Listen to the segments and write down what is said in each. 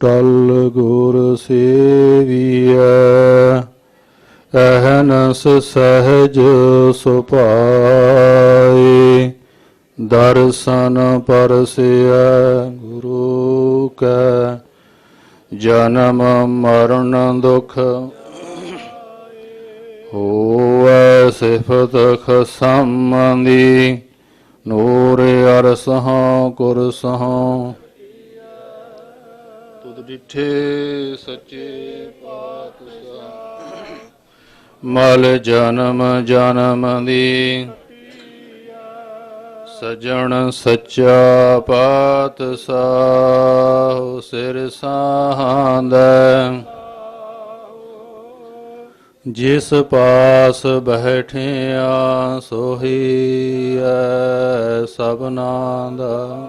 ਟਲ ਗੁਰ ਸੇਵੀਐ, ਅਹਨਸ ਸਹਜ ਸੁਭਾਏ। ਦਰਸ਼ਨ ਪਰਸਿਐ ਗੁਰੂ ਕੈ, ਜਨਮ ਮਰਨ ਦੁਖ ਹੋਵੈ ਸਿਫਤ ਖਸਮੰਦੀ। ਨੂਰ ਅਰਸਹਾਂ ਕੁਰਸਹਾਂ ਡਿਠੇ ਸੱਚੇ ਪਾਤਸ਼ਾਹ। ਮਲ ਜਨਮ ਜਨਮ ਦੀ। ਸਜਣ ਸੱਚਾ ਪਾਤਸ਼ਾਹ ਸਿਰ ਸਾਹਾਂਦੈ। ਜਿਸ ਪਾਸ ਬੈਠਿਆ ਸੋਹੀ ਐ ਸਭਨਾ ਦਾ।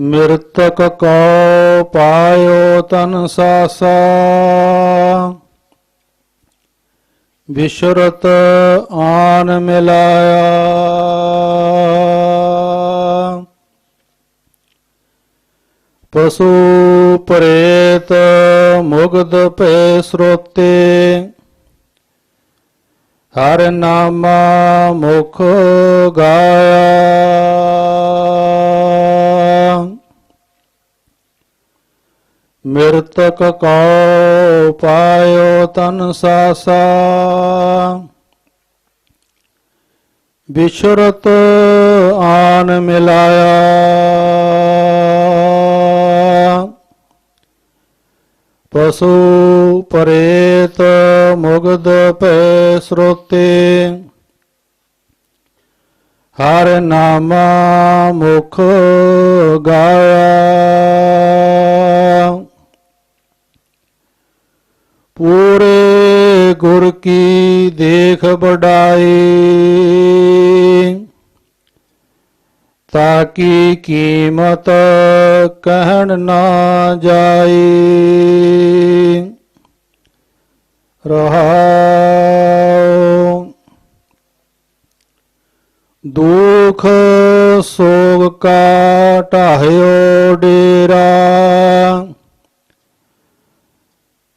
ਮਿਰਤਕ ਕੋ ਪਾਇਓ ਤਨ ਸਾਸਾ। ਵਿਸ਼ਰਤ ਆਨ ਮਿਲਾਇਆ। ਪਸ਼ੂ ਪ੍ਰੇਤ ਮੁਗਧ ਭੈ ਸਰੋਤੇ। ਹਰ ਨਾਮਾ ਮੁਖ ਗਾਇਆ। ਮਿਰਤਕ ਕੋ ਪਾਇਓ ਤਨ ਸਾਸਾ। ਬਿਸ਼ਰਤ ਆਨ ਮਿਲਾਇਆ। ਪਸ਼ੂ ਪ੍ਰੇਤ ਮੁਗਧ ਭੈ ਸਰੋਤੇ। ਹਰ ਨਾਮ ਮੁਖ ਗਾਇਆ। ਪੂਰੇ ਗੁਰ ਕੀ ਦੇਖ ਬੜਾਈ ਤਾਕੀ ਕੀਮਤ ਕਹਿਣ ਨਾ ਜਾਈ ਰਹਾਉ ਦੁਖ ਸੋਗ ਕਾ ਢਾਹਿਓ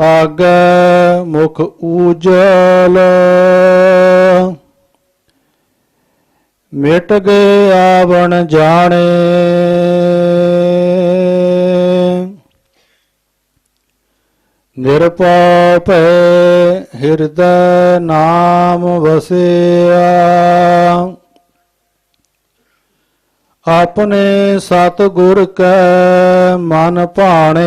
ਆਗੈ ਮੁਖ ਉਜਲ ਮਿਟ ਗਏ ਆਵਣ ਜਾਣੇ। ਨਿਰਪਉ ਭੈ ਹਿਰਦੈ ਨਾਮ ਵਸਿਆ। ਆਪਣੇ ਸਤ ਗੁਰ ਕੈ ਮਨ ਭਾਣੇ।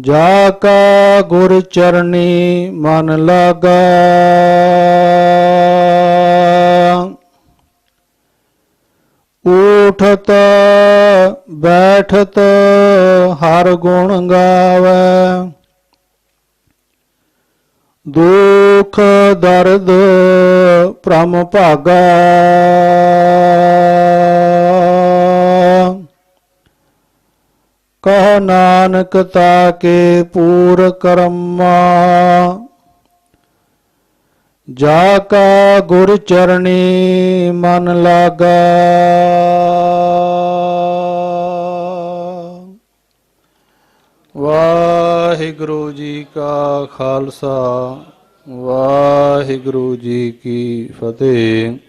ਜਾ ਕਾ ਗੁਰ ਚਰਣੀ ਮਨ ਲਾਗਾ। ਉਠਤ ਬੈਠਤ, ਹਰ ਗੁਣ ਗਾਵੇ। ਦੁਖ ਦਰਦ ਭ੍ਰਮ ਭਾਗਾ। ਕਹ ਨਾਨਕ ਤਾਕੇ ਪੂਰ ਕਰਮਾ। ਜਾ ਕਾ ਗੁਰ ਚਰਣੀ ਮਨ ਲਾਗਾ। ਵਾਹਿਗੁਰੂ ਜੀ ਕਾ ਖਾਲਸਾ, ਵਾਹਿਗੁਰੂ ਜੀ ਕੀ ਫਤਿਹ।